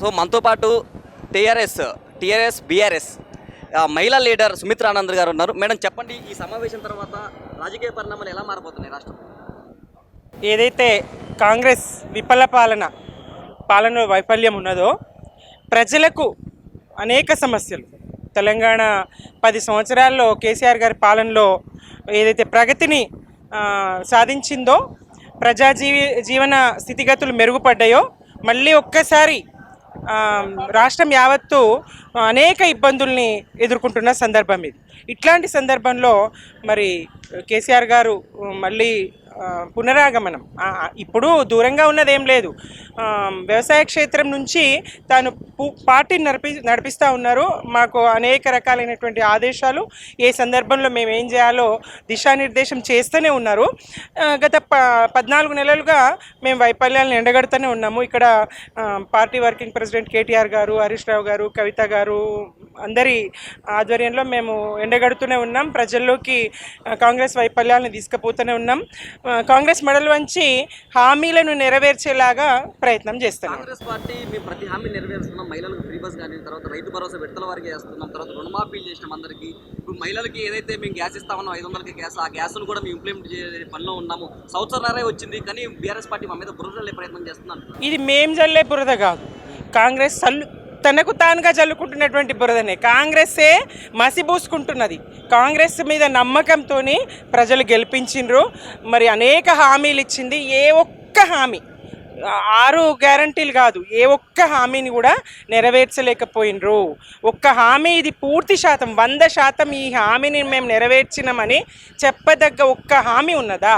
So మనతో పాటు TRS TRS BRS మహిళా లీడర్ సుమిత్ర ఆనంద్ గారు ఉన్నారు. మేడం చెప్పండి ఈ సమావేశం తర్వాత రాజకీయ పరిణామాలు ఎలా మారబోతున్నాయి రాష్ట్రం? ఏదైతే కాంగ్రెస్ విఫల పాలన పాలన వైఫల్యం ఉన్నదో ప్రజలకు అనేక సమస్యలు. తెలంగాణ పది సంవత్సరాల్లో కేసీఆర్ గారి పాలనలో ఏదైతే ప్రగతిని సాధించిందో ప్రజా జీవి జీవన స్థితిగతులు మెరుగుపడ్డాయో మళ్ళీ ఒక్కసారి రాష్ట్రం యావత్తు అనేక ఇబ్బందుల్ని ఎదుర్కొంటున్న సందర్భం ఇది. ఇట్లాంటి సందర్భంలో మరి కేసీఆర్ గారు మళ్ళీ పునరాగమనం. ఇప్పుడు దూరంగా ఉన్నదేం లేదు. వ్యవసాయ క్షేత్రం నుంచి తాను పార్టీని నడిపి నడిపిస్తూ ఉన్నారు. మాకు అనేక రకాలైనటువంటి ఆదేశాలు. ఏ సందర్భంలో మేము ఏం చేయాలో దిశానిర్దేశం చేస్తూనే ఉన్నారు. గత ప పద్నాలుగు నెలలుగా మేము వైఫల్యాలను ఎండగడుతూనే ఉన్నాము. ఇక్కడ పార్టీ వర్కింగ్ ప్రెసిడెంట్ కేటీఆర్ గారు హరీష్ రావు గారు కవిత గారు అందరి ఆధ్వర్యంలో మేము ఎండగడుతూనే ఉన్నాం. ప్రజల్లోకి కాంగ్రెస్ వైఫల్యాలను తీసుకుపోతూనే ఉన్నాం. కాంగ్రెస్ మెడల్ వంచి హామీలను నెరవేర్చేలాగా ప్రయత్నం చేస్తున్నాం కాంగ్రెస్ పార్టీ మేము ప్రతి హామీ నెరవేరుస్తున్నాం మహిళలకు ఫ్రీ బస్ కానీ తర్వాత రైతు భరోసా విడతల వారికి వేస్తున్నాం తర్వాత రుణమాఫీలు చేసినాం అందరికీ. ఇప్పుడు మహిళలకి ఏదైతే మేము గ్యాస్ ఇస్తామన్నాం ఐదు వందలకి గ్యాస్ ఆ గ్యాస్ను కూడా మేము ఇంప్లిమెంట్ చేసే పనిలో ఉన్నాము. సంవత్సరాలే వచ్చింది కానీ బీఆర్ఎస్ పార్టీ మా మీద బురదలే ప్రయత్నం చేస్తున్నాను ఇది మేం జల్లే బురద కాదు. కాంగ్రెస్ చల్లు తనకు తానుగా చల్లుకుంటున్నటువంటి బురదనే. కాంగ్రెస్సే మసిబూసుకుంటున్నది. కాంగ్రెస్ మీద నమ్మకంతో ప్రజలు గెలిపించిండ్రు. మరి అనేక హామీలు ఇచ్చింది. ఏ ఒక్క హామీ ఆరు గ్యారంటీలు కాదు ఏ ఒక్క హామీని కూడా నెరవేర్చలేకపోయినరు ఒక్క హామీ ఇది పూర్తి శాతం వంద శాతం ఈ హామీని మేము నెరవేర్చినామని చెప్పదగ్గ ఒక్క హామీ ఉన్నదా?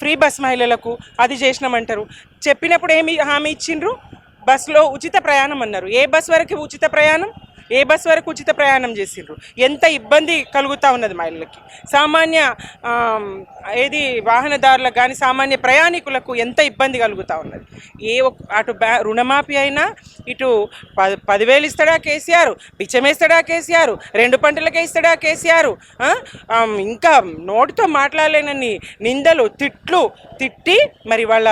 ఫ్రీ బస్ మహిళలకు అది చేసినామంటారు. చెప్పినప్పుడు ఏమి హామీ ఇచ్చిండ్రు? బస్సులో ఉచిత ప్రయాణం అన్నారు. ఏ బస్ వరకు ఉచిత ప్రయాణం? ఏ బస్ వరకు ఉచిత ప్రయాణం చేసిండ్రు? ఎంత ఇబ్బంది కలుగుతూ ఉన్నది మహిళలకి సామాన్య ఏది వాహనదారులకు కానీ సామాన్య ప్రయాణికులకు ఎంత ఇబ్బంది కలుగుతూ ఉన్నది? ఏ ఒక అటు బ్యా రుణమాఫీ అయినా ఇటు ప పదివేలు ఇస్తాడా కేసీఆర్? బిచ్చమేస్తాడా కేసీఆర్? రెండు పంటలకే ఇస్తాడా కేసీఆర్? ఇంకా నోటితో మాట్లాడలేనని నిందలు తిట్లు తిట్టి మరి వాళ్ళ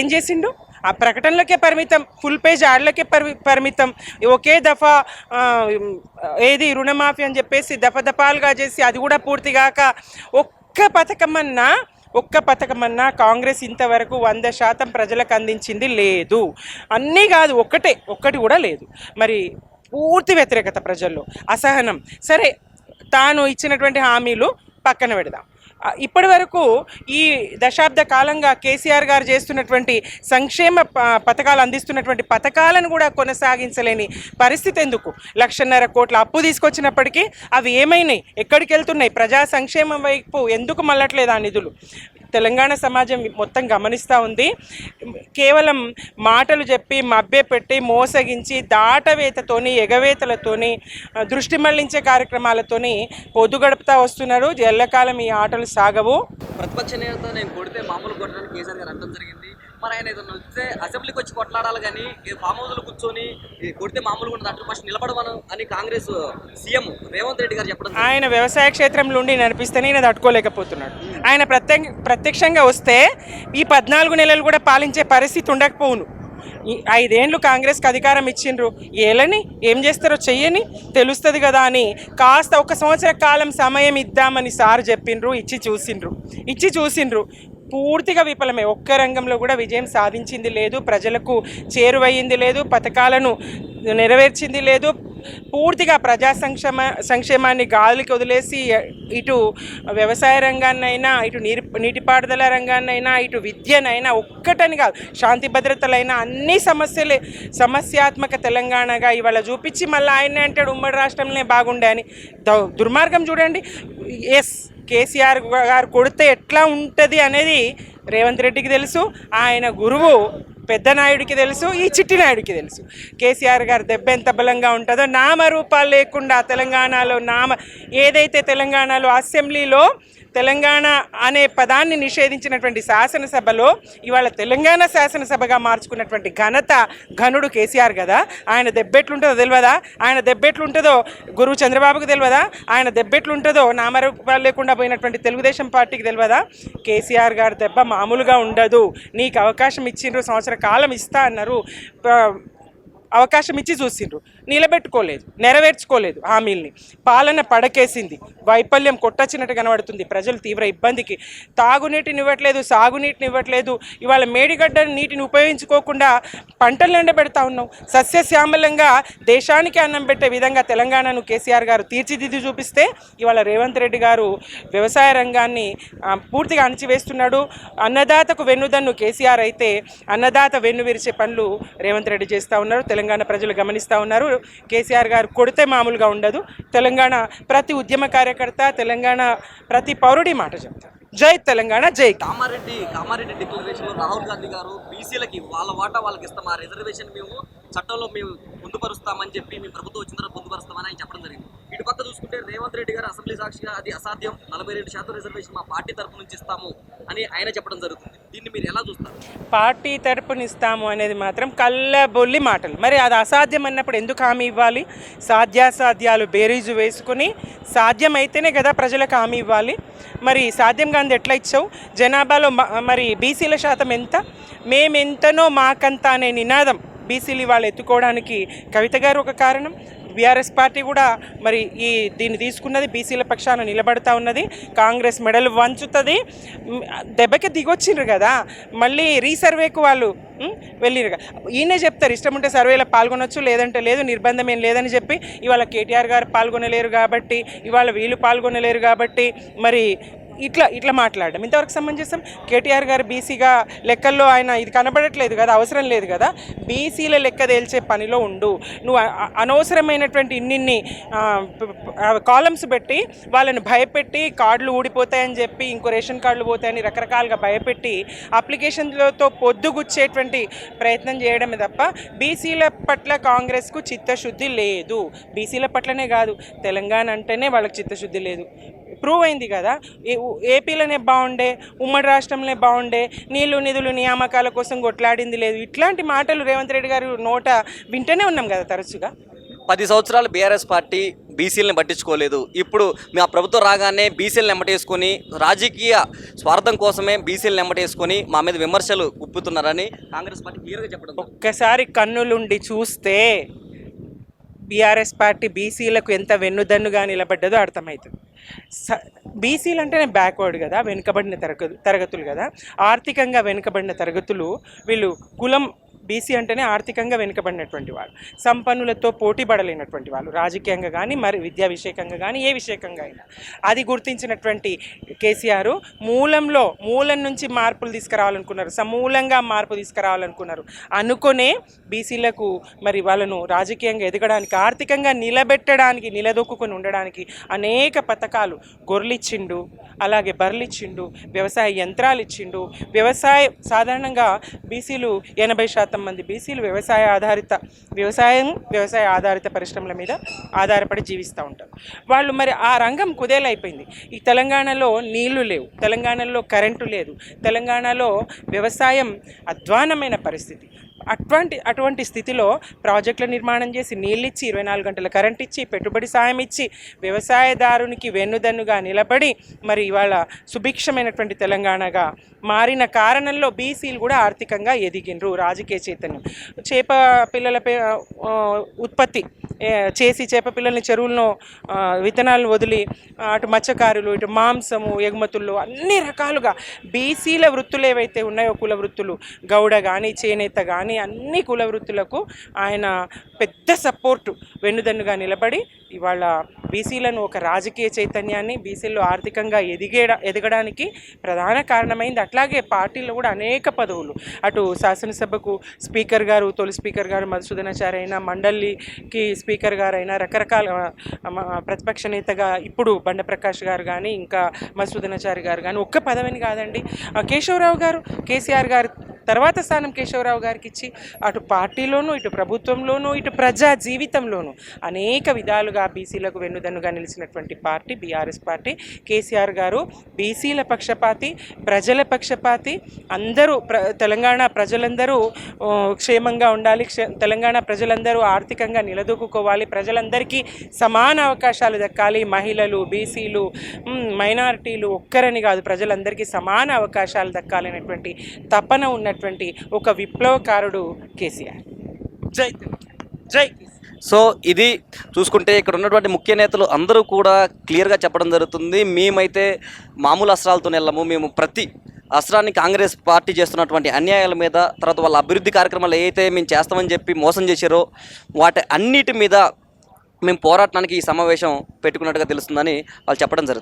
ఏం చేసిండు? ఆ ప్రకటనలకే పరిమితం ఫుల్ పేజ్ యాడ్లకే పరి పరిమితం. ఒకే దఫా ఏది రుణమాఫీ అని చెప్పేసి దఫ దఫాలుగా చేసి అది కూడా పూర్తి కాక ఒక్క పథకమన్నా ఒక్క పథకమన్నా కాంగ్రెస్ ఇంతవరకు వంద శాతం ప్రజలకు అందించింది లేదు. అన్నీ కాదు ఒక్కటే ఒక్కటి కూడా లేదు. మరి పూర్తి వ్యతిరేకత ప్రజల్లో అసహనం. సరే తాను ఇచ్చినటువంటి హామీలు పక్కన పెడదాం. ఇప్పటి వరకు ఈ దశాబ్ద కాలంగా కేసీఆర్ గారు చేస్తున్నటువంటి సంక్షేమ ప- పథకాలు అందిస్తున్నటువంటి పథకాలను కూడా కొనసాగించలేని పరిస్థితి ఎందుకు? లక్షన్నర కోట్ల అప్పు తీసుకొచ్చినప్పటికీ అవి ఏమైనాయి? ఎక్కడికి వెళ్తున్నాయి ప్రజా సంక్షేమం వైపు ఎందుకు మళ్ళట్లేదు ఆ నిధులు? తెలంగాణ సమాజం మొత్తం గమనిస్తూ ఉంది. కేవలం మాటలు చెప్పి మభ్యపెట్టి మోసగించి దాటవేతతోని ఎగవేతలతోని దృష్టి మళ్ళించే కార్యక్రమాలతోని పొద్దు గడుపుతా వస్తున్నారు. ఎల్లకాలం ఈ ఆటలు సాగవు. ప్రతిపక్ష నేతతో నేను కొడితే మామూలు కొట్టడానికి కేసీఆర్ గారు అంటం జరిగింది. మరి ఆయన ఏదైనా వస్తే అసెంబ్లీకి వచ్చి కొట్లాడాలి కానీ ఫామ్ హౌస్లో కూర్చొని కొడితే మామూలుగా ఉండదు. అటు ఫస్ట్ నిలబడమను అని కాంగ్రెస్ సీఎం రేవంత్ రెడ్డి గారు చెప్పడం ఆయన వ్యవసాయ క్షేత్రంలో ఉండి నడిపిస్తేనే ఈయన తట్టుకోలేకపోతున్నాడు. ఆయన ప్రత్యక్ష ప్రత్యక్షంగా వస్తే ఈ పద్నాలుగు నెలలు కూడా పాలించే పరిస్థితి ఉండకపోవును. ఐదేండ్లు కాంగ్రెస్కి అధికారం ఇచ్చిండ్రు. ఏలని ఏం చేస్తారో చెయ్యని? తెలుస్తుంది కదా అని. కాస్త ఒక సంవత్సర కాలం సమయం ఇద్దామని సార్ చెప్పిండ్రు ఇచ్చి చూసిండ్రు. ఇచ్చి చూసిండ్రు. పూర్తిగా విఫలమే. ఒక్క రంగంలో కూడా విజయం సాధించింది లేదు. ప్రజలకు చేరువయ్యింది లేదు. పథకాలను నెరవేర్చింది లేదు. పూర్తిగా ప్రజా సంక్షేమ సంక్షేమాన్ని గాలికి వదిలేసి ఇటు వ్యవసాయ రంగాన్నైనా ఇటు నీరు నీటిపారుదల రంగాన్నైనా ఇటు విద్యనైనా ఒక్కటని కాదు శాంతి భద్రతలైనా అన్ని సమస్యలే సమస్యాత్మక తెలంగాణగా ఇవాళ చూపించి మళ్ళీ ఆయన అంటాడు ఉమ్మడి రాష్ట్రంలోనే బాగుండే అని. దుర్మార్గం చూడండి. ఎస్ కేసీఆర్ గారు కొడితే ఎట్లా ఉంటుంది అనేది రేవంత్ రెడ్డికి తెలుసు. ఆయన గురువు పెద్ద నాయుడికి తెలుసు ఈ చిట్టి నాయుడికి తెలుసు. కేసీఆర్ గారు దెబ్బ ఎంత బలంగా ఉంటుందో నామరూపాలు లేకుండా తెలంగాణలో నామ ఏదైతే తెలంగాణలో అసెంబ్లీలో తెలంగాణ అనే పదాన్ని నిషేధించినటువంటి శాసనసభలో ఇవాళ తెలంగాణ శాసనసభగా మార్చుకున్నటువంటి ఘనత ఘనుడు కేసీఆర్ కదా. ఆయన దెబ్బెట్లుంటుందో తెలియదా ఆయన దెబ్బెట్లుంటుందో గురువు చంద్రబాబుకు తెలియదా ఆయన దెబ్బెట్లుంటుందో నామరూపాలు లేకుండా పోయినటువంటి తెలుగుదేశం పార్టీకి తెలియదా కేసీఆర్ గారు దెబ్బ మామూలుగా ఉండదు. నీకు అవకాశం ఇచ్చిండ్రు సంవత్సర కాలం ఇస్తా అన్నారు. అవకాశం ఇచ్చి చూసిండ్రు. నిలబెట్టుకోలేదు నెరవేర్చుకోలేదు హామీల్ని. పాలన పడకేసింది. వైఫల్యం కొట్టచ్చినట్టు కనబడుతుంది. ప్రజలు తీవ్ర ఇబ్బందికి తాగునీటిని ఇవ్వట్లేదు సాగునీటిని ఇవ్వట్లేదు. ఇవాళ మేడిగడ్డ నీటిని ఉపయోగించుకోకుండా పంటలు ఎండబెడతా ఉన్నాం. సస్యశ్యామలంగా దేశానికి అన్నం పెట్టే విధంగా తెలంగాణను కేసీఆర్ గారు తీర్చిదిద్ది చూపిస్తే ఇవాళ రేవంత్ రెడ్డి గారు వ్యవసాయ రంగాన్ని పూర్తిగా అణిచివేస్తున్నాడు. అన్నదాతకు వెన్నుదన్ను కేసీఆర్ అయితే అన్నదాత వెన్ను విరిచే పనులు రేవంత్ రెడ్డి చేస్తూ ఉన్నారు. తెలంగాణ ప్రజలు గమనిస్తూ ఉన్నారు. కేసీఆర్ గారు కొడితే మామూలుగా ఉండదు. తెలంగాణ ప్రతి ఉద్యమ కార్యకర్త తెలంగాణ ప్రతి పౌరుడి మాట చెప్తారు. జై తెలంగాణ జై కామారెడ్డి కామారెడ్డి డిక్లరేషన్లో రాహుల్ గాంధీ గారు బీసీలకి వాళ్ళ వాటా వాళ్ళకి ఇస్తాం ఆ రిజర్వేషన్ మేము చట్టంలో మేము పొందుపరుస్తామని చెప్పి మేము ప్రభుత్వం వచ్చిన తర్వాత పొందుపరుస్తామని ఆయన చెప్పడం జరిగింది. ఇటు పక్క చూసుకుంటే రేవంత్ రెడ్డి గారు అసెంబ్లీ సాక్షిగా అది అసాధ్యం. నలభై రెండు శాతం రిజర్వేషన్ మా పార్టీ తరపు నుంచి ఇస్తాము అని ఆయన చెప్పడం జరుగుతుంది. దీన్ని మీరు ఎలా చూస్తారు? పార్టీ తరపునిస్తాము అనేది మాత్రం కళ్ళబొల్లి మాటలు. మరి అది అసాధ్యం అన్నప్పుడు ఎందుకు హామీ ఇవ్వాలి? సాధ్యాసాధ్యాలు బేరీజు వేసుకుని సాధ్యమైతేనే కదా ప్రజలకు హామీ ఇవ్వాలి. మరి సాధ్యం కాంది ఎట్లా ఇచ్చావు? జనాభాలో మ- మరి బీసీల శాతం ఎంత? మేమెంతనో మాకంత అనే నినాదం. బీసీలు వాళ్ళు ఎత్తుకోవడానికి కవిత గారు ఒక కారణం. బీఆర్ఎస్ పార్టీ కూడా మరి ఈ దీన్ని తీసుకున్నది బీసీల పక్షాన నిలబడతా ఉన్నది. కాంగ్రెస్ మెడలు వంచుతుంది. దెబ్బకి దిగొచ్చిండ్రు కదా. మళ్ళీ రీసర్వేకు వాళ్ళు వెళ్ళిరు ఈయనే చెప్తారు ఇష్టం ఉంటే సర్వేలో పాల్గొనొచ్చు లేదంటే లేదు నిర్బంధం ఏం లేదని చెప్పి ఇవాళ కేటీఆర్ గారు పాల్గొనలేరు కాబట్టి ఇవాళ వీళ్ళు పాల్గొనలేరు కాబట్టి మరి ఇట్లా ఇట్లా మాట్లాడడం. ఇంతవరకు సమంజసం కేటీఆర్ గారు బీసీగా లెక్కల్లో ఆయన ఇది కనబడట్లేదు కదా అవసరం లేదు కదా. బీసీల లెక్క తేల్చే పనిలో ఉండు. నువ్వు అనవసరమైనటువంటి ఇన్నిన్ని కాలమ్స్ పెట్టి వాళ్ళని భయపెట్టి కార్డులు ఊడిపోతాయని చెప్పి ఇంకో రేషన్ కార్డులు పోతాయని రకరకాలుగా భయపెట్టి అప్లికేషన్లతో పొద్దుగుచ్చేటువంటి ప్రయత్నం చేయడమే తప్ప బీసీల పట్ల కాంగ్రెస్కు చిత్తశుద్ధి లేదు. బీసీల పట్లనే కాదు తెలంగాణ అంటేనే వాళ్ళకి చిత్తశుద్ధి లేదు. ప్రూవ్ అయింది కదా? ఏపీలోనే బాగుండే ఉమ్మడి రాష్ట్రంలో బాగుండే నీళ్ళు నిధులు నియామకాల కోసం కొట్లాడింది లేదు. ఇట్లాంటి మాటలు రేవంత్ రెడ్డి గారు నోట వింటూనే ఉన్నాం కదా తరచుగా? పది సంవత్సరాలు బీఆర్ఎస్ పార్టీ బీసీలను పట్టించుకోలేదు. ఇప్పుడు మా ప్రభుత్వం రాగానే బీసీలను ఎమ్మటేసుకొని రాజకీయ స్వార్థం కోసమే బీసీలను ఎమ్మటేసుకొని మా మీద విమర్శలు గుప్పుతున్నారని కాంగ్రెస్ పార్టీ క్లియర్గా చెప్పడం. ఒక్కసారి కన్నులుండి చూస్తే బీఆర్ఎస్ పార్టీ బీసీలకు ఎంత వెన్నుదన్నుగా నిలబడ్డదో అర్థమవుతుంది. స బీసీలు అంటేనే బ్యాక్వర్డ్ కదా వెనుకబడిన తరగ తరగతులు కదా. ఆర్థికంగా వెనుకబడిన తరగతులు వీళ్ళు కులం బీసీ అంటేనే ఆర్థికంగా వెనుకబడినటువంటి వాళ్ళు. సంపన్నులతో పోటీ పడలేనటువంటి వాళ్ళు. రాజకీయంగా కానీ మరి విద్యా విషయకంగా కానీ ఏ విషయకంగా అయినా. అది గుర్తించినటువంటి కేసీఆర్ మూలంలో మూలం నుంచి మార్పులు తీసుకురావాలనుకున్నారు. సమూలంగా మార్పు తీసుకురావాలనుకున్నారు. అనుకునే బీసీలకు మరి వాళ్ళను రాజకీయంగా ఎదగడానికి ఆర్థికంగా నిలబెట్టడానికి నిలదొక్కుని ఉండడానికి అనేక పథకాలు గొర్రెలిచ్చిండు అలాగే బర్రెలిచ్చిండు వ్యవసాయ యంత్రాలు ఇచ్చిండు వ్యవసాయ సాధారణంగా బీసీలు ఎనభై శాతం మంది బీసీలు వ్యవసాయ ఆధారిత వ్యవసాయం వ్యవసాయ ఆధారిత పరిశ్రమల మీద ఆధారపడి జీవిస్తూ ఉంటారు. వాళ్ళు మరి ఆ రంగం కుదేలైపోయింది. ఈ తెలంగాణలో నీళ్ళు లేవు తెలంగాణలో కరెంటు లేదు తెలంగాణలో వ్యవసాయం అధ్వానమైన పరిస్థితి. అటువంటి అటువంటి స్థితిలో ప్రాజెక్టుల నిర్మాణం చేసి నీళ్ళు ఇచ్చి ఇరవై నాలుగు గంటల కరెంట్ ఇచ్చి పెట్టుబడి సాయం ఇచ్చి వ్యవసాయదారునికి వెన్నుదన్నుగా నిలబడి మరి ఇవాళ సుభిక్షమైనటువంటి తెలంగాణగా మారిన కారణంలో బీసీలు కూడా ఆర్థికంగా ఎదిగినరు రాజకీయ చైతన్యం. చేప పిల్లల పే- ఉత్పత్తి చేసి చేప పిల్లల్ని చెరువులను విత్తనాలను వదిలి అటు మత్స్యకారులు ఇటు మాంసము ఎగుమతులు అన్ని రకాలుగా బీసీల వృత్తులు ఏవైతే ఉన్నాయో కుల వృత్తులు గౌడ కానీ చేనేత కానీ అన్ని కుల వృత్తులకు ఆయన పెద్ద సపోర్టు వెన్నుదన్నుగా నిలబడి ఇవాళ బీసీలను ఒక రాజకీయ చైతన్యాన్ని బీసీల్లో ఆర్థికంగా ఎదిగే ఎదగడానికి ప్రధాన కారణమైంది. అట్లాగే పార్టీలో కూడా అనేక పదవులు. అటు శాసనసభకు స్పీకర్ గారు తొలి స్పీకర్ గారు మధుసూదనాచారి అయినా మండలికి స్పీకర్ గారు అయినా రకరకాల ప్రతిపక్ష నేతగా ఇప్పుడు బండప్రకాష్ గారు కానీ ఇంకా మధుసూదనాచారి గారు కానీ ఒక్క పదవిని కాదండి. కేశవరావు గారు కేసీఆర్ గారు తర్వాత స్థానం కేశవరావు గారికి ఇచ్చి అటు పార్టీలోనూ ఇటు ప్రభుత్వంలోనూ ఇటు ప్రజా జీవితంలోనూ అనేక విధాలుగా బీసీలకు వెన్నుదన్నుగా నిలిచినటువంటి పార్టీ బీఆర్ఎస్ పార్టీ. కేసీఆర్ గారు బీసీల పక్షపాతి ప్రజల పక్షపాతి. అందరూ ప్ర తెలంగాణ ప్రజలందరూ క్షేమంగా ఉండాలి క్షే తెలంగాణ ప్రజలందరూ ఆర్థికంగా నిలదొక్కుకోవాలి ప్రజలందరికీ సమాన అవకాశాలు దక్కాలి. మహిళలు బీసీలు మైనారిటీలు ఒక్కరని కాదు ప్రజలందరికీ సమాన అవకాశాలు దక్కాలనేటువంటి తపన చేసినటువంటి ఒక విప్లవకారుడు కేసీఆర్. జై జై. సో ఇది చూసుకుంటే ఇక్కడ ఉన్నటువంటి ముఖ్య నేతలు అందరూ కూడా క్లియర్గా చెప్పడం జరుగుతుంది. మేమైతే మామూలు అస్త్రాలతో వెళ్ళము. మేము ప్రతి అస్త్రాన్ని కాంగ్రెస్ పార్టీ చేస్తున్నటువంటి అన్యాయాల మీద తర్వాత వాళ్ళ అభివృద్ధి కార్యక్రమాలు ఏవైతే మేము చేస్తామని చెప్పి మోసం చేశారో వాటి అన్నిటి మీద మేము పోరాటానికి ఈ సమావేశం పెట్టుకున్నట్టుగా తెలుస్తుందని వాళ్ళు చెప్పడం జరుగుతుంది.